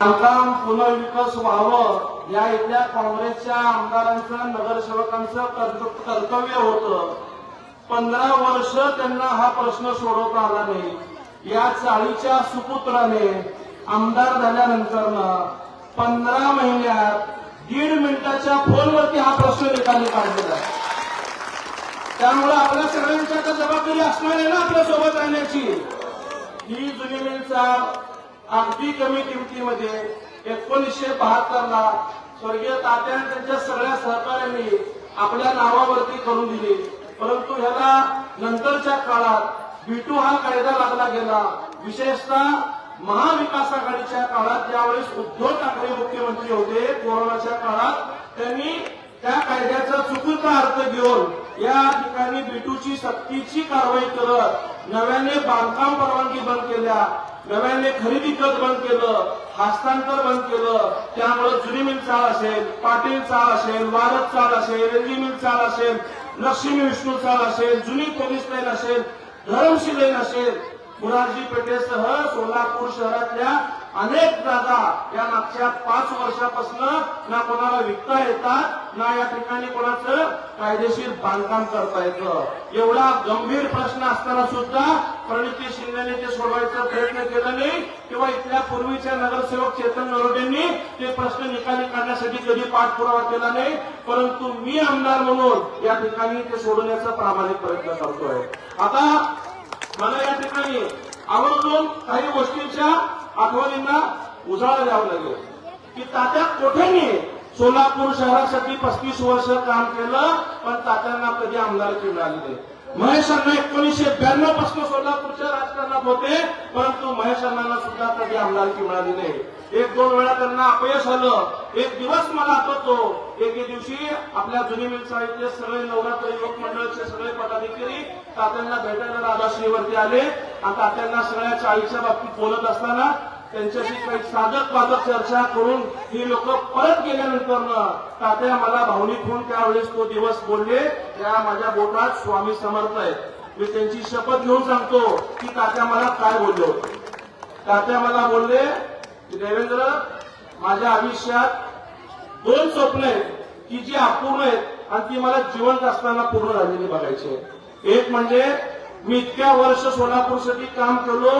बांधकाम पुनर्विकास व्हावं या इथल्या काँग्रेसच्या आमदारांचं नगरसेवकांचं कर्तव्य होतं. पंधरा वर्ष त्यांना हा प्रश्न सोडवता आला नाही. या चाळीच्या सुपुत्राने आमदार झाल्यानंतर पंधरा महिन्यात दीड मिनिटाच्या फोनवरती हा प्रश्न निकाली काढलेला त्यामुळे आपल्या सगळ्यांच्या जबाबदारी असणार आहे ना आपल्यासोबत राहण्याची? ही जुनी अगदी कमी किमतीमध्ये एकोणीसशे बहात्तरला स्वर्गीय तात्या त्यांच्या सगळ्या सहकार्यांनी आपल्या नावावरती करून दिली. परंतु ह्याला नंतरच्या काळात बीटू हा कायदा लागला गेला. विशेषतः महाविकास आघाडीच्या काळात ज्यावेळेस उद्धव ठाकरे मुख्यमंत्री होते कोरोनाच्या काळात त्यांनी त्या कायद्याचा चुकीचा अर्थ घेऊन या ठिकाणी बीटूची सक्तीची कारवाई करत नव्याने बांधकाम परवानगी बंद केल्या. नव्याने खरेदी कर बंद केलं हस्तांतर बंद केलं त्यामुळे जुनी मिल चाल असेल पाटील चाल असेल वारद चाल असेल रेल्वे मिल चाल असेल लक्ष्मी विष्णू चाल असेल जुनी पोलीस लाईन असेल धरमशी लाईन असेल मुरारजी पेठेसह सोलापूर शहरातल्या अनेक जागा या मागच्या पाच वर्षापासून ना कोणाला विकता येतात ना या ठिकाणी कोणाचं कायदेशीर बांधकाम करता येतं? एवढा गंभीर प्रश्न असताना सुद्धा प्रणिती शिंदेने ते सोडवायचा प्रयत्न केला नाही. किंवा इथल्या पूर्वीच्या नगरसेवक चेतन नरोडेंनी ते प्रश्न निकाली काढण्यासाठी कधी पाठपुरावा केला नाही. परंतु मी आमदार म्हणून या ठिकाणी ते सोडवण्याचा प्रामाणिक प्रयत्न करतोय. आता मला या ठिकाणी आवर्जून काही गोष्टींच्या आठवणींना उजाळा द्यावं लागेल. की तात्या कोठेनी सोलापूर शहरासाठी पस्तीस वर्ष काम केलं पण तात्यांना कधी आमदारकी मिळाली नाही. महेश अण्णा एकोणीसशे ब्याण्णवपासून सोलापूरच्या राजकारणात होते परंतु महेश अण्णांना सुद्धा कधी आमदारकी मिळाली नाही. एक दोन वेळा त्यांना अपयश आलं. एक दिवस मला आठवतो एके दिवशी आपल्या जुनी मिल चाळीतले सगळे नवरात्र युवक मंडळाचे सगळे पदाधिकारी तात्यांना भेटायला राधाश्रीवरती आले. आणि तात्यांना सगळ्या चाळीच्या बाबतीत बोलत असताना त्यांच्याशी काही साधक बाधक चर्चा करून ही लोक परत गेल्यानंतर तात्या मला भावनिक होऊन त्यावेळेस तो दिवस बोलले त्या माझ्या बोटात स्वामी समर्थ आहेत. मी त्यांची शपथ घेऊन सांगतो की तात्या मला काय बोलले होते. तात्या मला बोलले की देवेंद्र माझ्या आयुष्यात दोन स्वप्न आहेत. की जी अपूर्ण आहेत आणि ती मला जिवंत असताना पूर्ण झालेली बघायची आहे. एक म्हणजे मी इतक्या वर्ष सोलापूरसाठी काम केलो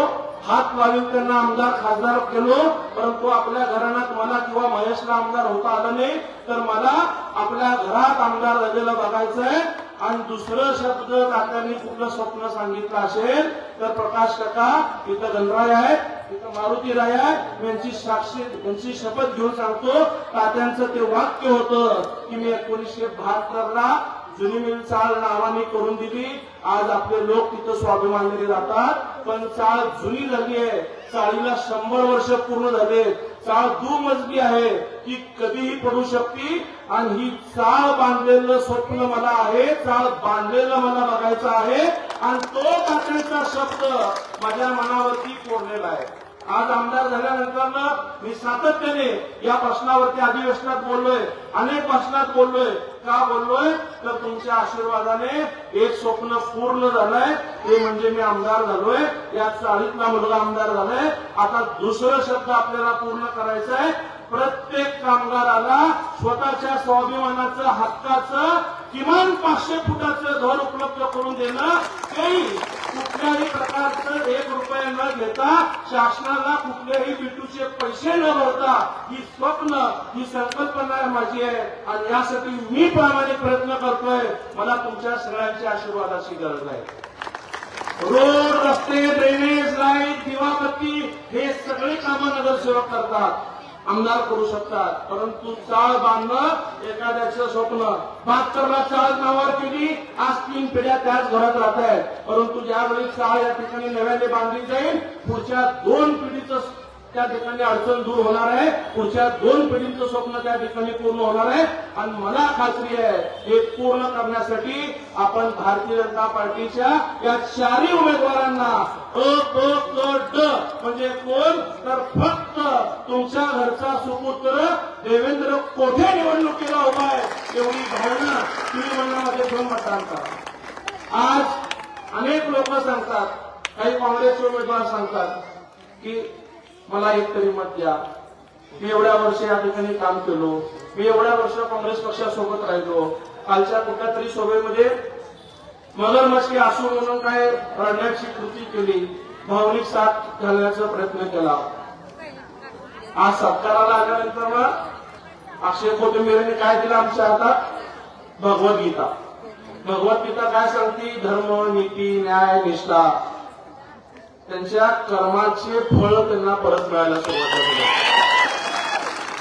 हात लावून त्यांना आमदार खासदार केलो परंतु आपल्या घराण्यात मला किंवा महेशला आमदार होता आलं नाही तर मला आपल्या घरात आमदार झालेलं बघायचं आहे आणि दुसरं शब्द तात्यांनी कुठलं स्वप्न सांगितलं असेल तर प्रकाश काका इथं गणराय आहे इथं मारुती राय आहे यांची साक्षी यांची शपथ घेऊन सांगतो. तात्यांचं ते वाक्य होतं की मी एकोणीसशे बहात्तरला जुनी मिल चाळ नावाने करून दिली. आज आपले लोक तिथं स्वाभिमानाने जातात पण चाळ जुनी झाली आहे. चाळीला शंभर वर्ष पूर्ण झाले. चाळ दुमजली आहे. ती कधीही पडू शकते. आणि ही चाळ बांधलेलं स्वप्न मला आहे. चाळ बांधलेलं मला बघायचं आहे. आणि तो टाकण्याचा शब्द माझ्या मनावरती कोरलेला आहे. आज आमदार झाल्यानंतर मी सातत्याने या प्रश्नावरती अधिवेशनात बोललोय. अनेक भाषणात बोललोय. का बोललोय? तर तुमच्या आशीर्वादाने एक स्वप्न पूर्ण झालंय. ते म्हणजे मी आमदार झालोय. या चाळीतला मुलगा आमदार झालाय. आता दुसरं शब्द आपल्याला पूर्ण करायचं आहे प्रत्येक कामगाराला स्वतःच्या स्वाभिमानाचं हक्काचं किमान पाचशे फुटाचं घर उपलब्ध करून देणं. तेही कुठल्याही प्रकारचं एक रुपया न घेता शासनाला कुठल्याही बिटूचे पैसे न भरता ही स्वप्न ही संकल्पना माझी. आहे आणि यासाठी मी प्रामाणिक प्रयत्न करतोय. मला तुमच्या सगळ्यांच्या आशीर्वादाची गरज आहे. रोड रस्ते ड्रेनेज लाइट दिवाबत्ती हे सगळे कामं नगरसेवक करतात. आमदार करू शकतात. परंतु चाळ बांधणं एखाद्याचं स्वप्न. बहात्तरला चाळ नावावर केली आज तीन पिढ्या त्याच घरात राहत आहेत. परंतु ज्यावेळी चाळ या ठिकाणी नव्याने बांधली जाईल पुढच्या दोन पिढीचं त्या ठिकाणी अडचण दूर होणार आहे. पुढच्या दोन पिढींचं स्वप्न त्या ठिकाणी पूर्ण होणार आहे. आणि मला खात्री आहे हे पूर्ण करण्यासाठी आपण भारतीय जनता पार्टीच्या या चारही उमेदवारांना अ क ड म्हणजे कोण? तर फक्त तुमच्या घरचा सुपुत्र देवेंद्र कोठे निवडणुकीला उभा आहे एवढी भावना तुम्ही मनामध्ये ठेवून मतदान करा. आज अनेक लोक सांगतात काही काँग्रेसचे उमेदवार सांगतात की मला एक तरी मत द्या. मी एवढ्या वर्ष या ठिकाणी काम केलो. मी एवढ्या वर्ष काँग्रेस पक्षासोबत राहिलो. कालच्या कुठल्या तरी सभेमध्ये मगरमच्छी असू म्हणून काय रडण्याची कृती केली भावनिक साथ घालण्याचा प्रयत्न केला. आज सत्काराला आल्यानंतर मग अक्षय कोथिंबीरने काय दिलं आमच्या हातात? भगवद्गीता. भगवद्गीता काय सांगते? धर्म नीती न्याय निष्ठा. त्यांच्या कर्माचे फळ त्यांना परत मिळायला सुरुवात झाली.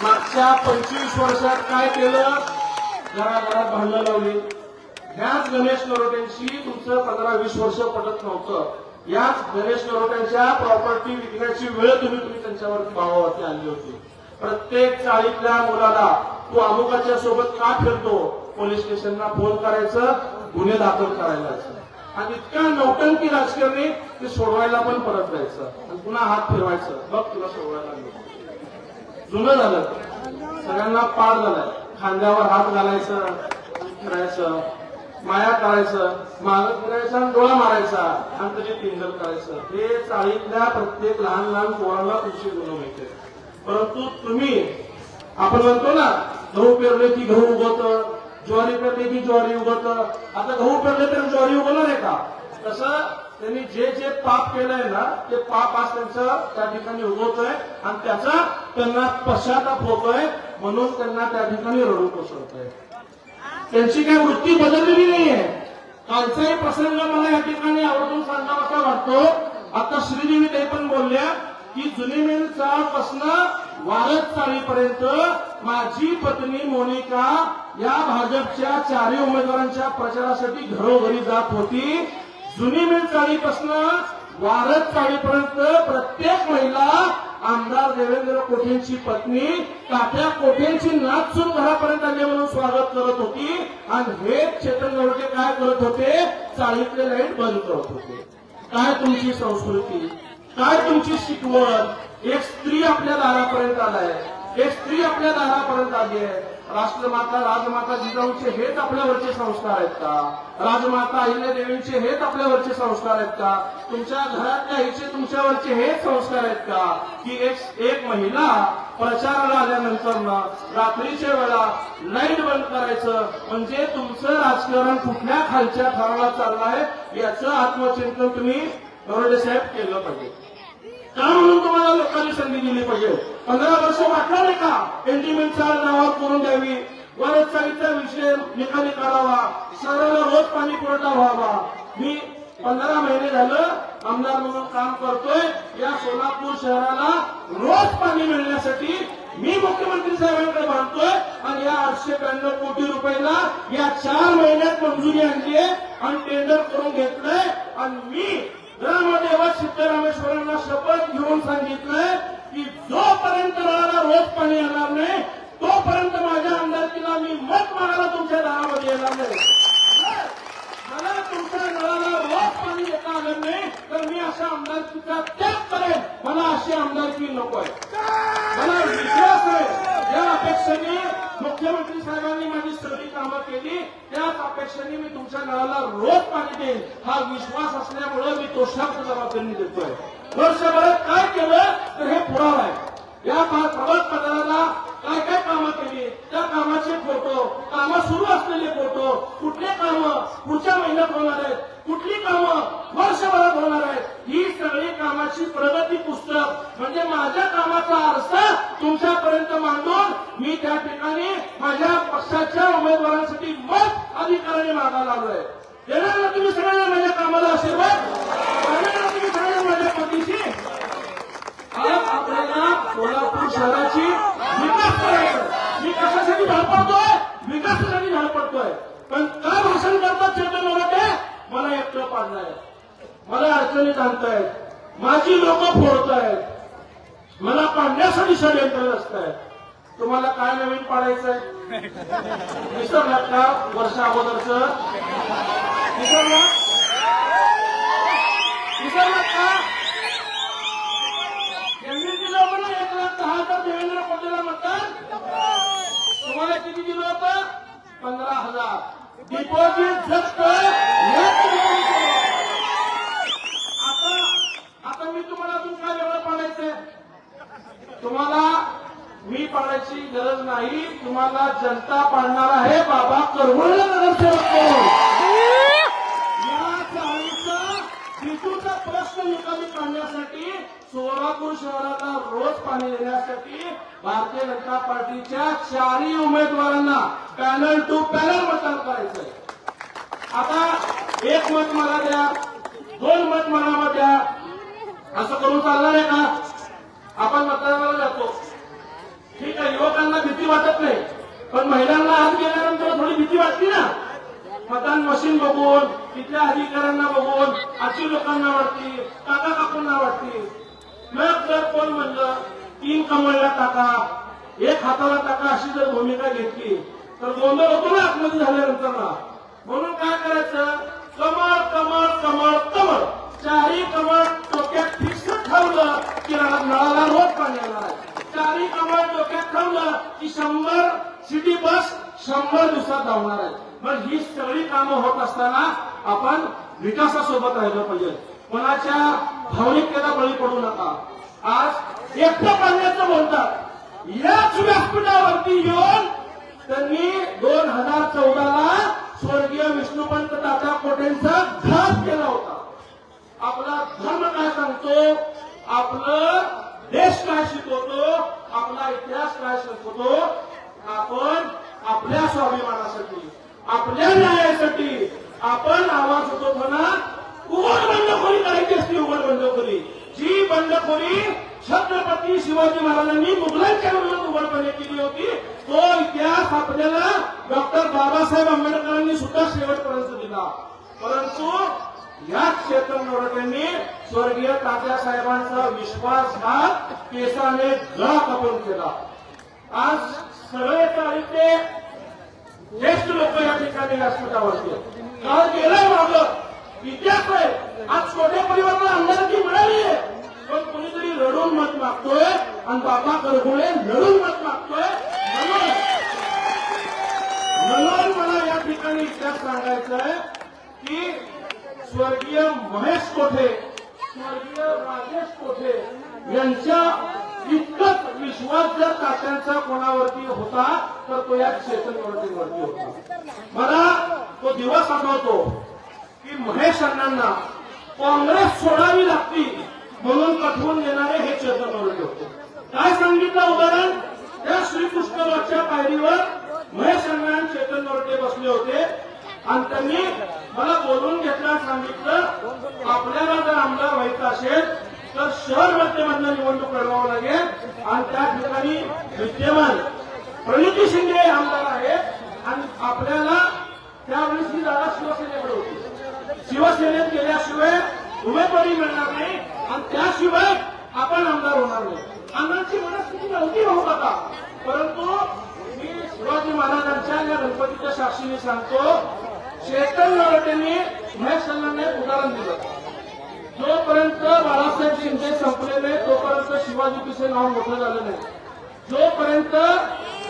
मागच्या पंचवीस वर्षात काय केलं? घराघरात भांडणं लावली. ह्याच गणेश नरोट्यांशी तुमचं पंधरा वीस वर्ष पटत नव्हतं. याच गणेश नरोट्यांच्या प्रॉपर्टी विकण्याची वेळ तुम्ही तुम्ही त्यांच्यावरती भावावरती आणली होती. प्रत्येक चाळीतल्या मुलाला तू अमुकाच्या सोबत का फिरतो पोलीस स्टेशनला फोन करायचं गुन्हे दाखल करायला असं आणि इतका नौटंकी राजकारणी ते सोडवायला पण परत जायचं. आणि पुन्हा हात फिरवायचं. बघ तुला सोडवायला जुनं झालं. सगळ्यांना पार झालाय खांद्यावर हात घालायचं फिरायचं. माया करायचं. माग फिरायचं आणि डोळा मारायचा. आणि त्याची टिंगल करायचं. हे चाळीतल्या प्रत्येक लहान लहान पोरांना तुमची गुण मिळते परंतु तुम्ही आपण म्हणतो ना गहू पेरले की गहू उगवतं. ज्वारी पेरली की ज्वारी उगवत. आता गहू पेरले तर ज्वारी उगवणार आहे का? तसं त्यांनी जे जे पाप केलंय ना ते पाप आज त्यांचं त्या ठिकाणी उगवतोय आणि त्याचा त्यांना पश्चाताप होतोय म्हणून त्यांना त्या ठिकाणी रडू कोसळतोय. त्यांची काही वृत्ती बदललेली नाहीये. कालचाही प्रसंग मला या ठिकाणी आवर्जून सांगावासा वाटतो. आता श्रीदेवी ते पण बोलल्या की जुनी मिल चाळपासनं वारद चाळीपर्यंत माझी पत्नी मोनिका या भाजपच्या चारही उमेदवारांच्या प्रचारासाठी घरोघरी जात होती. जुनी मिल चाळीपासनं वारद चाळीपर्यंत प्रत्येक महिला आमदार देवेंद्र कोठेंची पत्नी तात्या कोठेंची नाचून घरापर्यंत आले म्हणून स्वागत करत होती. आणि हे चेतन गवटे काय करत होते? चाळीतले लाइट बंद करत होते. काय तुमची संस्कृती? काय तुमची शिकवण? एक स्त्री आपल्या दारापर्यंत आलाय एक स्त्री आपल्या दारापर्यंत आली आहे. राष्ट्रमाता राजमाता जिजाऊंचे हेच आपल्यावरचे संस्कार आहेत का? राजमाता अहिल्या देवींचे हेच आपल्यावरचे संस्कार आहेत का? तुमच्या घरातल्या आईचे तुमच्यावरचे हेच संस्कार आहेत का? की एक एक महिला प्रचाराला आल्यानंतर ना रात्रीच्या वेळा लाइट बंद करायचं म्हणजे तुमचं राजकारण कुठल्या खालच्या थराला चाललंय याचं आत्मचिंतन तुम्ही नरोडे साहेब केलं पाहिजे. का म्हणून तुम्हाला लोकांनी संधी दिली पाहिजे. पंधरा वर्ष वाटणार नाही का? एंडिमेंटच्या नावावर करून द्यावी. वरचाळीचा विषय निकाली काढावा. शहराला रोज पाणी पुरवठा व्हावा. मी पंधरा महिने झालं आमदार म्हणून काम करतोय. या सोलापूर शहराला रोज पाणी मिळण्यासाठी मी मुख्यमंत्री साहेबांकडे मानतोय आणि या आठशे ब्याण्णव कोटी रुपयाला या चार महिन्यात मंजुरी आणली आहे आणि टेंडर करून घेतलंय. आणि मी रामदेवा सिद्धरामेश्वरांना शपथ घेऊन सांगितलंय की जोपर्यंत मला रोज पाणी येणार नाही तोपर्यंत माझ्या आमदारकीला मी मत मागायला तुमच्या दारामध्ये येणार नाही. मला तुमच्या नळाला रोज पाणी येता आलं नाही तर मी अशा आमदारकीचा त्याग करेन. मला अशी आमदारकी नकोय. मला विश्वास आहे. तुमच्या नळाला रोज पाणी देईल हा विश्वास असल्यामुळे मी तो शब्द जबाबदारी देतोय. वर्षभरात काय केलं तर हे पुरावा आहे. या प्रभात पदाला त्या कामाचे फोटो कामं सुरू असलेले फोटो कुठले काम पुढच्या महिन्यात होणार आहेत कुठली कामं वर्षभरात होणार आहेत ही सगळी कामाची प्रगती पुस्तक. म्हणजे माझ्या कामाचा आरसा तुमच्यापर्यंत मांडून मी त्या ठिकाणी माझ्या पक्षाच्या उमेदवारांसाठी मत अधिकाराने मागायला आलोय देणार ना तुम्ही सगळ्यांना माझ्या कामाला आशीर्वाद? देणार ना तुम्ही सगळ्यांना माझ्या पतीशी? आपल्याला कोल्हापूर शहराची विकास करायचं मी कशासाठी धडपडतोय विकासासाठी धडपडतोय पण काय भाषण करतात चेतन मराठे मला एकटं पाडणार मला अडचणीत आणतायत. माझी लोक फोडतायत. मला पाडण्यासाठी षडयंत्र असतायत तुम्हाला काय नवीन पाडायचंय? विसरलात का वर्ष अगोदरच. विसरला विसरलात का एमबीसी दिलं एक लाख दहा हजार देवेंद्र कोटेला म्हणतात. तुम्हाला किती दिलं होतं? पंधरा हजार. डिपॉझिट फक्त याच ठिकाणी केलं. आता आता मी तुम्हाला अजून काय वेगळं पाडायचंय तुम्हाला मी पाण्याची गरज नाही. तुम्हाला जनता पाडणार आहे. बाबा करवळला नगरसेवक या चाळीचा बिजूचा प्रश्न निकामी काढण्यासाठी सोलापूर शहराला रोज पाणी देण्यासाठी भारतीय जनता पार्टीच्या चारही उमेदवारांना पॅनल टू पॅनल मतदान करायचंय. आता एक मत मला द्या दोन मत मला द्या. असं करून चालणार आहे का? आपण मतदानाला जातो. ठीक आहे युवकांना भीती वाटत नाही. पण महिलांना आज गेल्यानंतर थोडी भीती वाटते ना. मतदान मशीन बघून तिथल्या अधिकाऱ्यांना बघून आजी लोकांना वाटतील काका काकूंना वाटतील मग जर कोण म्हणलं तीन कमळला टाका एक हाताला टाका अशी जर भूमिका घेतली तर गोंधळ होतो ना आतमध्ये झाल्यानंतर ना म्हणून काय करायचं कमळ कमळ कमळ कमळ चारही कमळ डोक्यात फिक्स ठेवलं की नळा- नळाला रोज पाणी येणार आहे चारही कमळ डोक्यात ठेवलं की शंभर सिटी बस शंभर दिवसात धावणार आहे. मग ही सगळी कामं होत असताना आपण विकासासोबत राहिलं पाहिजे. कोणाच्या भावनिकतेला बळी पडू नका. आज एकटं करण्याचं बोलतात. याच व्यासपीठावरती येऊन त्यांनी दोन हजार चौदाला स्वर्गीय विष्णुपंत दादा कोटेंचा घात केला होता. आपला धर्म काय सांगतो? आपलं देश काय शिकवतो? आपला इतिहास काय शिकवतो? आपण आपल्या स्वाभिमानासाठी आपल्या न्यायासाठी आपण आवाज होतो म्हणा उघड बंडखोरी करायची असते उघड बंडखोरी? जी बंडखोरी छत्रपती शिवाजी महाराजांनी मुघलांच्या विरोधात उघडपणे केली होती तो इतिहास आपल्याला डॉक्टर बाबासाहेब आंबेडकरांनी सुद्धा शेवटपर्यंत दिला. परंतु याच क्षेत्र नोरटेंनी स्वर्गीय तात्यासाहेबांचा विश्वासघात केसाने गळा कपून केला. आज सगळे तारीख ज्येष्ठ लोक या ठिकाणी व्यासपीठावरती आहेत. काल गेलंय मागं इतिहास आहे आज छोट्या परिवाराला आमदारकी मिळाली आहे पण कोणीतरी रडून मत मागतोय आणि बाबा करगुळे लढून मत मागतोय म्हणून म्हणून मला या ठिकाणी इतिहास सांगायचं आहे की स्वर्गीय महेश कोठे स्वर्गीय राजेश कोठे यांच्या इतकंच विश्वास जर तात्यांचा कोणावरती होता तर तो या चेतन वरती होता. मला तो दिवस आठवतो की महेश अण्णांना काँग्रेस सोडावी लागती म्हणून कठवून देणारे हे चेतन वरती होते. काय सांगितलं उदाहरण? त्या श्रीकृष्णवाच्या पायरीवर महेश अण्णा चेतन वरते बसले होते. आणि त्यांनी मला बोलून घेतला सांगितलं आपल्याला जर आमदार व्हायचं असेल तर शहर मध्यमधनं निवडणूक लढवावं लागेल. आणि त्या ठिकाणी विद्यमान प्रणिती शिंदे आमदार आहेत. आणि आपल्याला त्यावेळेस ही जागा शिवसेनेकडे होती. शिवसेनेत गेल्याशिवाय उमेदवारी मिळणार नाही. आणि त्याशिवाय आपण आमदार होणार नाही. अण्णांची मनस्थिती नव्हती भाऊ काका परंतु मी शिवाजी महाराजांच्या या गणपतीच्या साक्षीने सांगतो शेतन नरटेंनी महेश अण्णांना उदाहरण दिलं. जोपर्यंत बाळासाहेब शिंदे संपले नाही तोपर्यंत शिवाजी पिसे नाव मोठं झालं नाही. जोपर्यंत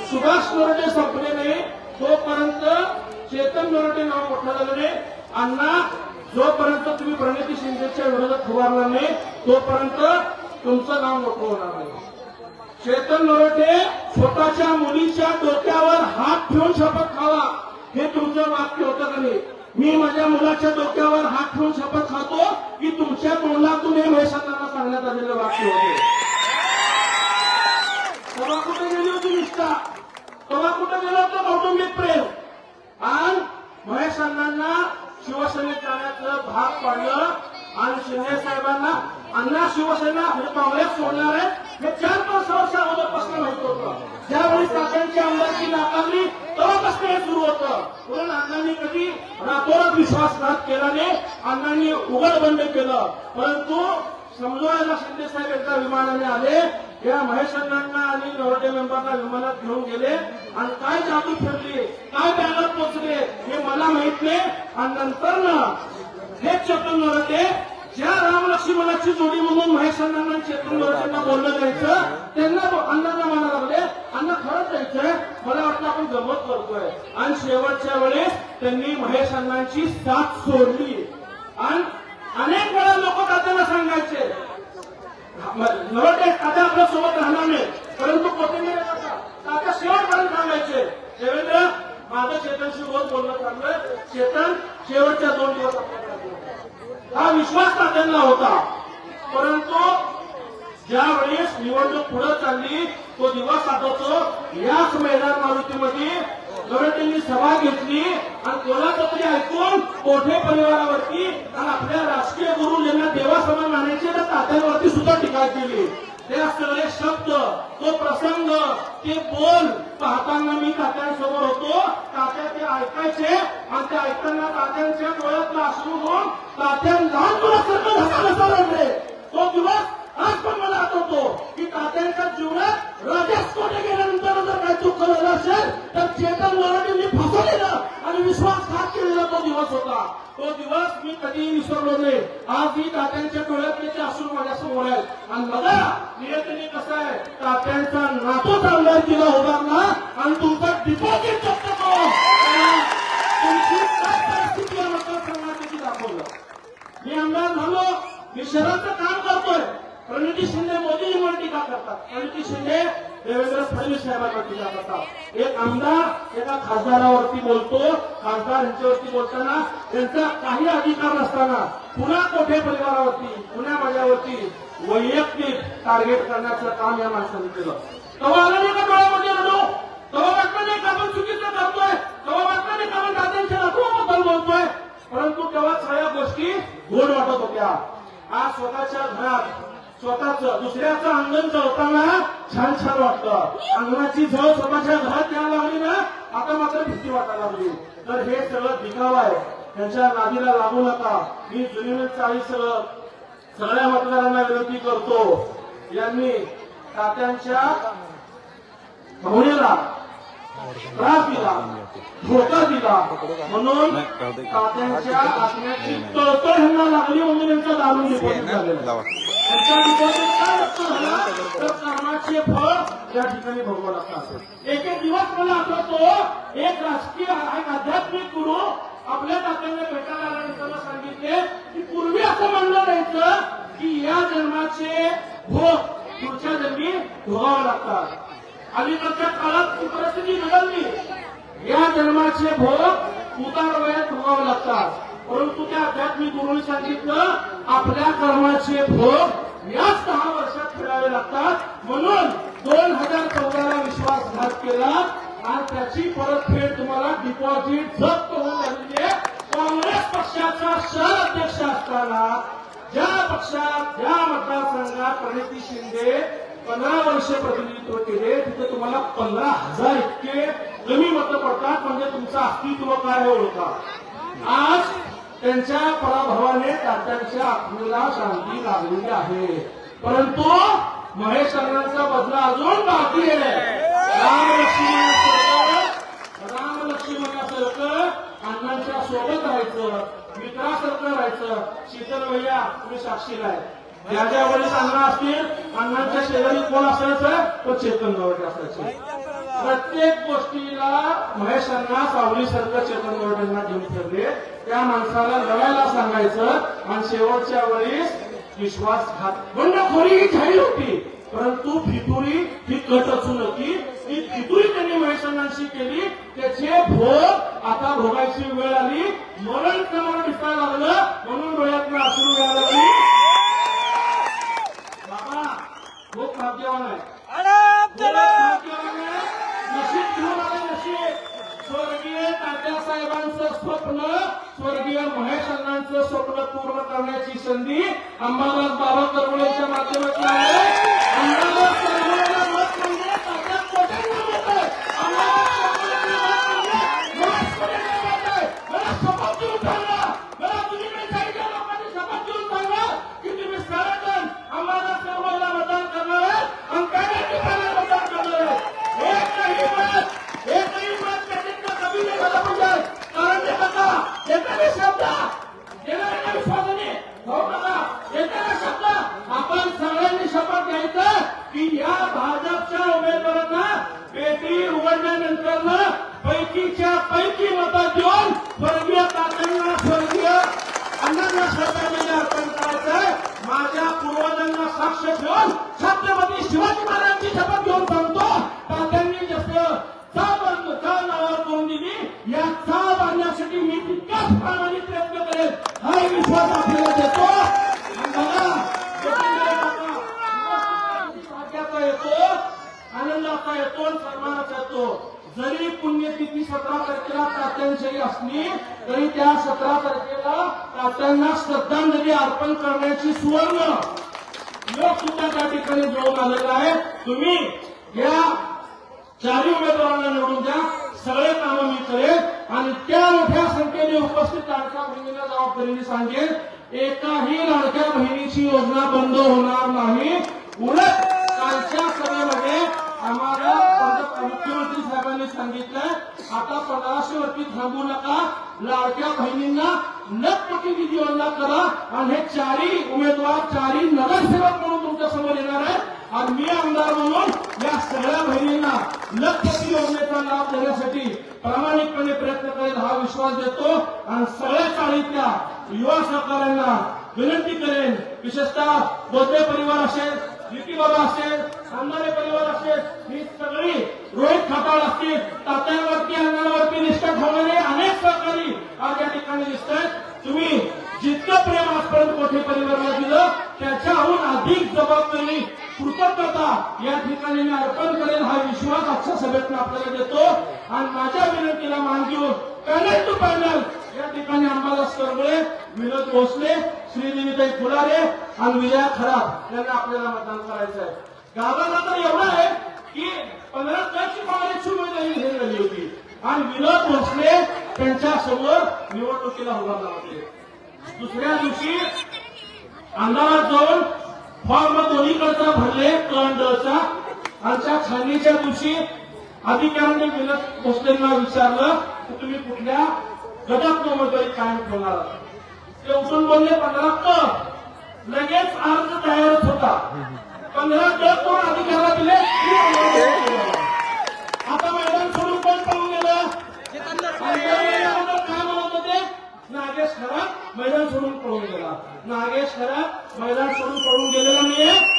सुभाष नरोटे संपले नाही तोपर्यंत चेतन नरोटे नाव मोठं झालं नाही. अण्णा जोपर्यंत तुम्ही प्रणिती शिंदेच्या विरोधात उभारला नाही तोपर्यंत तुमचं नाव मोठं होणार नाही. चेतन नरोटे स्वतःच्या मुलीच्या डोक्यावर हात ठेवून शपथ खावा. हे तुमचं वाक्य होतं का नाही? मी माझ्या मुलाच्या डोक्यावर हात ठेवून शपथ खातो की तुमच्या तोंडातून हे महेशांना सांगण्यात आलेलं वाक्य होते. तेव्हा कुठे गेली होती निष्ठा? तेव्हा कुठे गेलं होतं कौटुंबिक प्रेम? आणि महेशांना शिवसेनेत जाण्याचं भाग पाडलं आणि शिंदे साहेबांना अण्णा शिवसेना म्हणजे काँग्रेस सोडणार आहे हे चार पाच वर्ष अगोदरपासून माहीत होतं. ज्यावेळी काकांची आमदारकी नाकारली तेव्हापासून सुरू होतं. म्हणून अण्णांनी कधी रातोरात विश्वासघात केला नाही. अण्णांनी उघड बंद केलं. परंतु समजवायला शिंदे साहेब एकदा विमानाने आले. या महेश अण्णांना आणि नवरटे मेंबरना विमानात घेऊन गेले. आणि काय जादू फिरली काय बॅनर पोचले? हे मला माहीत नाही. आणि नंतर ना हे चेतन नवरटे ज्या राम लक्ष्मणाची जोडी म्हणून महेश अण्णांना चेतन नवरटेंना बोललं जायचं त्यांना अण्णांना म्हणा लागले. अण्णा खरंच जायचंय. मला वाटतं आपण गमत करतोय. आणि शेवटच्या वेळेस त्यांनी महेश अण्णांची साथ सोडली. आणि अनेक वेळा लोक तात्याला सांगायचे नवटे आता आपल्यासोबत राहणार नाही परंतु कोथिंबीर तात्या शेवटपर्यंत सांगायचे देवेंद्र माझं चेतनशी रोज बोलणं चांगलं चेतन शेवटच्या दोन दिवस आपल्याकडे हा विश्वास त्यांना होता. परंतु ज्या वेळेस निवडणूक पुढे चालली तो दिवस आठवतो. याच मैदान मारुतीमध्ये जेव्हा सभा घेतली आणि कोणाचं तरी ऐकून कोठे परिवारावरती आणि आपल्या राजकीय गुरु ज्यांना देवासमान मानायचे त्या तात्यांवरती सुद्धा टीका केली. त्या सगळे शब्द तो प्रसंग ते बोल पाहताना मी तात्यांसमोर होतो. तात्या ते ऐकायचे आणि ते ऐकताना तात्यांच्या डोळ्यातला अश्रू होऊन तात्या लहान मुलासारखं धसा रडले तो दिवस आज पण मला आठवतो की तात्यांच्या जीवनात राजास्कोटे गेल्यानंतर जर काही दुःख झालं असेल तर चेतन मराठींनी फसवलेलं आणि विश्वासघात केलेला तो दिवस होता. तो दिवस मी कधीही विसरलो नाही. आज मी तात्यांच्या डोळ्यातले ते असून माझ्यासमोर आहेत. आणि बघा नियतीने कसं आहे? तात्यांचा नातूच आमदार केला होणार ना आणि तुमचा डिपॉझिट जप्त करून तुमची काय परिस्थिती आहे? मतदारसंघात त्याची दाखवलं? मी आमदार झालो. मी शहराचं काम करतोय. प्रणिती शिंदे मोदींवर टीका करतात? प्रणिती शिंदे देवेंद्र फडणवीस साहेबांवर टीका करतात? एक आमदार एका खासदारावरती बोलतो खासदार यांच्यावरती बोलताना त्यांचा काही अधिकार नसताना पुन्हा कोठे परिवारावरती पुण्या माझ्यावरती वैयक्तिक टार्गेट करण्याचं काम या माणसाने केलं. तेव्हा आलं नाही का डोळ्यामध्ये रडू तेव्हा वाटलं नाही का आपण चुकीचं करतोय? तेव्हा वाटलं नाही का आपण दादांच्या नातूबद्दल बोलतोय? परंतु तेव्हा सगळ्या गोष्टी गोड वाटत होत्या. आज स्वतःच्या घरात स्वतःच दुसऱ्याचं अंगण जळताना छान छान वाटतं. अंगणाची झळ स्वतःच्या घरात यायला लागली ना आता मात्र भीती वाटायला लागली. तर हे सगळं दिखावा आहे. त्यांच्या नादीला लागू नका. मी जुनी चाळीस सगळं सगळ्या मतदारांना विनंती करतो. यांनी तात्यांच्या भावनेला त्रास दिला धोका दिला म्हणून तात्यांच्या आत्म्याची तळतळ ह्यांना लागली म्हणून यांचा दारू डिपॉझिट झालेला आहे. त्यांचा डिपॉझिट का रद्द झाला तर कर्माचे फळ या ठिकाणी भोगावं असेल एक एक दिवस मला आठवतो एक राजकीय एक आध्यात्मिक गुरु आपल्या तात्यांना भेटायला आल्यानंतर सांगितले की पूर्वी असं म्हणलं जायचं की या जन्माचे भोग पुढच्या जन्मी भोगावं लागतात अलीकडच्या काळात ती परिस्थिती बदलली. या जन्माचे भोग उतार वयात भोगावे लागतात. परंतु त्या आध्यात्मिक गुरुने सांगितलं आपल्या कर्माचे भोग याच दहा वर्षात फिरावे लागतात. म्हणून दोन हजार चौदाला विश्वासघात केला आणि त्याची परतफेड तुम्हाला डिपॉझिट जप्त होऊन झालेली आहे. काँग्रेस पक्षाचा शहर अध्यक्ष असताना ज्या पक्षात ज्या मतदारसंघात प्रणिती शिंदे पंधरा वर्ष प्रतिनिधित्व केले तिथे तुम्हाला पंधरा हजार इतके कमी मतं पडतात म्हणजे तुमचं अस्तित्व काय हे ओळखा आज त्यांच्या पराभवाने तात्यांच्या आत्मेला शांती लागलेली आहे. परंतु महेश अण्णांचा बदला अजून बाकी आहे. रामलक्ष्मी लक्ष्मणासारखं अण्णांच्या सोबत राहायचं मित्रासारखं राहायचं. शीतल भैया तुम्ही साक्षीला आहे ज्या ज्या वेळेस अण्णा असतील अण्णांच्या शेजारी कोण असायचं? तो चेतन गवटे असायचे. प्रत्येक गोष्टीला महेश अण्णा सावलीसारखं चेतन गवटेंना घेऊन ठेवले त्या माणसाला लढायला सांगायचं आणि शेवटच्या वेळेस विश्वासघात बंडखोरी ही झाली होती. परंतु फितुरी ही कट असून होती ती फितुरी त्यांनी महेशांशी केली. त्याचे भोग आता भोगायची वेळ आली. मरण समोर दिसायला लागलं. म्हणून डोळ्यातनं अश्रू यायला लागली बाबा खूप भाग्यवान आहे. स्वर्गीय तात्या साहेबांचं स्वप्न स्वर्गीय महेश अण्णांचं स्वप्न पूर्ण करण्याची संधी अंबादास बाबा करवळेच्या माध्यमातून आहे. विश्वास आपल्याला देतो बघा येतो आनंदाचा येतो सन्मानाचा येतो जरी पुण्यतिथी सतरा तारखेला प्रात्यांजली असली तरी त्या सतरा तारखेला प्रात्यांना श्रद्धांजली अर्पण करण्याची सुवर्ण लोक सुद्धा त्या ठिकाणी घेऊन आलेला आहे तुम्ही या चारही उमेदवारांना निवडून द्या सगळे कामं मी करेल आणि त्या मोठ्या संख्येने उपस्थित लाडक्या बहिणीला जबाबदारीने सांगेल एकाही लाडक्या बहिणीची योजना बंद होणार नाही. उलट कालच्या सभेमध्ये आम्हाला मुख्यमंत्री साहेबांनी सांगितलं आता पंधराशे वरती थांबू नका लाडक्या बहिणींना नक्की योजना करा आणि हे चारही उमेदवार चारही नगरसेवक म्हणून तुमच्यासमोर येणार आहे आणि मी आमदार म्हणून या सगळ्या बहिणींना लखपती योजनेचा लाभ देण्यासाठी प्रामाणिकपणे प्रयत्न करेल हा विश्वास देतो. आणि सगळ्या चाळीतल्या युवा सहकाऱ्यांना विनंती करेन विशेषतः बोधे परिवार असेल विकी बाबा असेल खानदारे परिवार असेल ही सगळी रोहित खाताळ असतील तात्यांवरती अण्णांवरती निष्ठा ठेवणारे अनेक सहकारी आज या ठिकाणी दिसत आहेत तुम्ही जितकं प्रेम आजपर्यंत कोठे परिवाराला दिलं त्याच्याहून अधिक जबाबदारी कृतज्ञता या ठिकाणी मी अर्पण करेन. हा विश्वास आजच्या सभेतून आपल्याला देतो. आणि माझ्या विनंतीला मान घेऊन पॅनल टू पॅनल या ठिकाणी अंबादास करबळे विनोद भोसले श्रीदेवीताई फुलारे आणि विजया खराब यांना आपल्याला मतदान करायचं आहे. गावाला तर एवढं आहे की पंधरा टक्के काँग्रेसची उमेदवारी घेऊन झाली होती. आणि विनोद भोसले त्यांच्यासमोर निवडणुकीला उभारला होते दुसऱ्या दिवशी अंधारात जाऊन फॉर्म दोन्हीकडचा भरले कळंडचा आमच्या छाननीच्या दिवशी अधिकाऱ्यांनी विनोद भोसलेंना विचारलं की तुम्ही कुठल्या गटात उमेदवारी कायम ठेवणार ते उठून बोलले पंधरा क लगेच अर्ज तयारच होता. पंधरा क कोण अधिकाऱ्याला दिले. नागेश खराब मैदान सोडून पळून गेला. नागेश खराब मैदान सोडून पळून गेलेला नाहीये.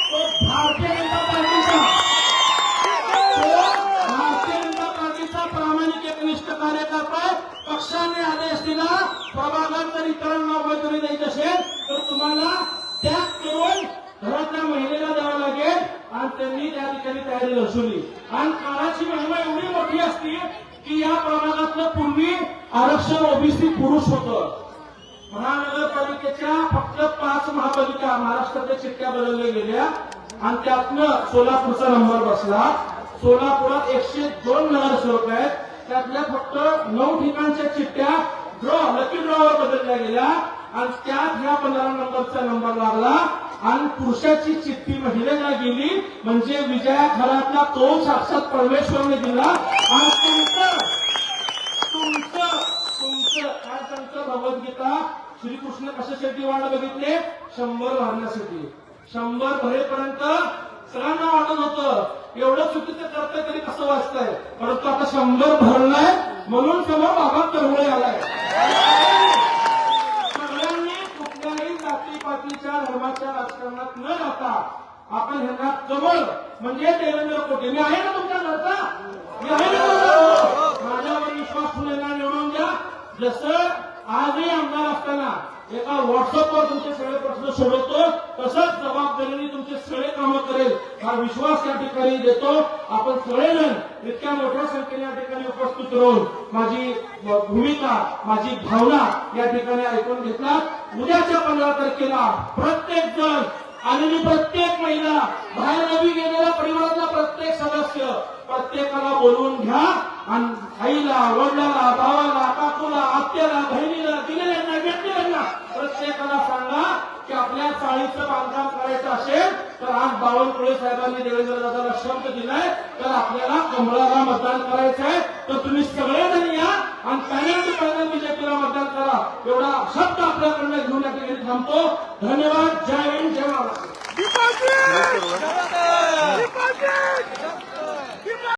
महापालिका महाराष्ट्रातल्या चिठ्ठ्या बदलल्या गेल्या. आणि त्यातनं सोलापूरचा नंबर बसला. सोलापुरात एकशे दोन नगरसेवक आहेत. त्यातल्या फक्त नऊ ठिकाणच्या चिठ्ठ्या ड्रॉ लकी ड्रॉवर बदलल्या गेल्या. आणि त्यात ह्या पंधरा नंबरचा नंबर लागला. आणि पुरुषाची चिठ्ठी महिलेला गेली. म्हणजे विजया घरातला तो साक्षात परमेश्वरने दिला. आणि तुमचं तुमचं तुमचं काय सांगतं भगवद्गीता? श्रीकृष्ण कशासाठी वाढ बघितले? शंभर भरण्यासाठी शंभर भरेपर्यंत सगळ्यांना वाटत होतं. एवढं चुकीचं करतंय तरी कसं वाचतंय? परंतु आता शंभर भरलाय म्हणून समोर बाबा करवळे आलाय. सगळ्यांनी कुठल्याही जाती पातीच्या धर्माच्या राजकारणात न जाता आपण ह्यांना जवळ म्हणजे देवेंद्र कोटे. मी आहे ना तुमच्या घरचा? मी आहे ना माझ्यावर विश्वास ठेवून निवडून द्या. जसं आजही आमदार असताना एका व्हॉट्सअपवर तुमचे सगळे प्रश्न सोडवतो तसंच जबाबदारीने तुमचे सगळे कामं करेल. हा विश्वास या ठिकाणी देतो. आपण सगळेजण इतक्या मोठ्या संख्येने या ठिकाणी उपस्थित राहून माझी भूमिका माझी भावना या ठिकाणी ऐकून घेतला उद्याच्या पंधरा तारखेला प्रत्येक जण आलेली प्रत्येक महिला बाहेर नवी गेलेला परिवारातला प्रत्येक सदस्य प्रत्येकाला बोलवून घ्या. आणि आईला वडिलाला भावाला काकूला आत्याला बहिणीला दिलेल्यांना व्यक्तीला प्रत्येकाला सांगा की आपल्या चाळीचं बांधकाम करायचं असेल तर आज बावनकुळे साहेबांनी देवेंद्र दादाला शब्द दिलाय तर आपल्याला कमळाला मतदान करायचं आहे तर तुम्ही सगळेजण या आणि पॅनल टू पॅनल बीजेपीला मतदान करा. एवढा शब्द आपल्याकडनं घेऊन या ठिकाणी थांबतो. धन्यवाद. जय हिंद जय महाराष्ट्र!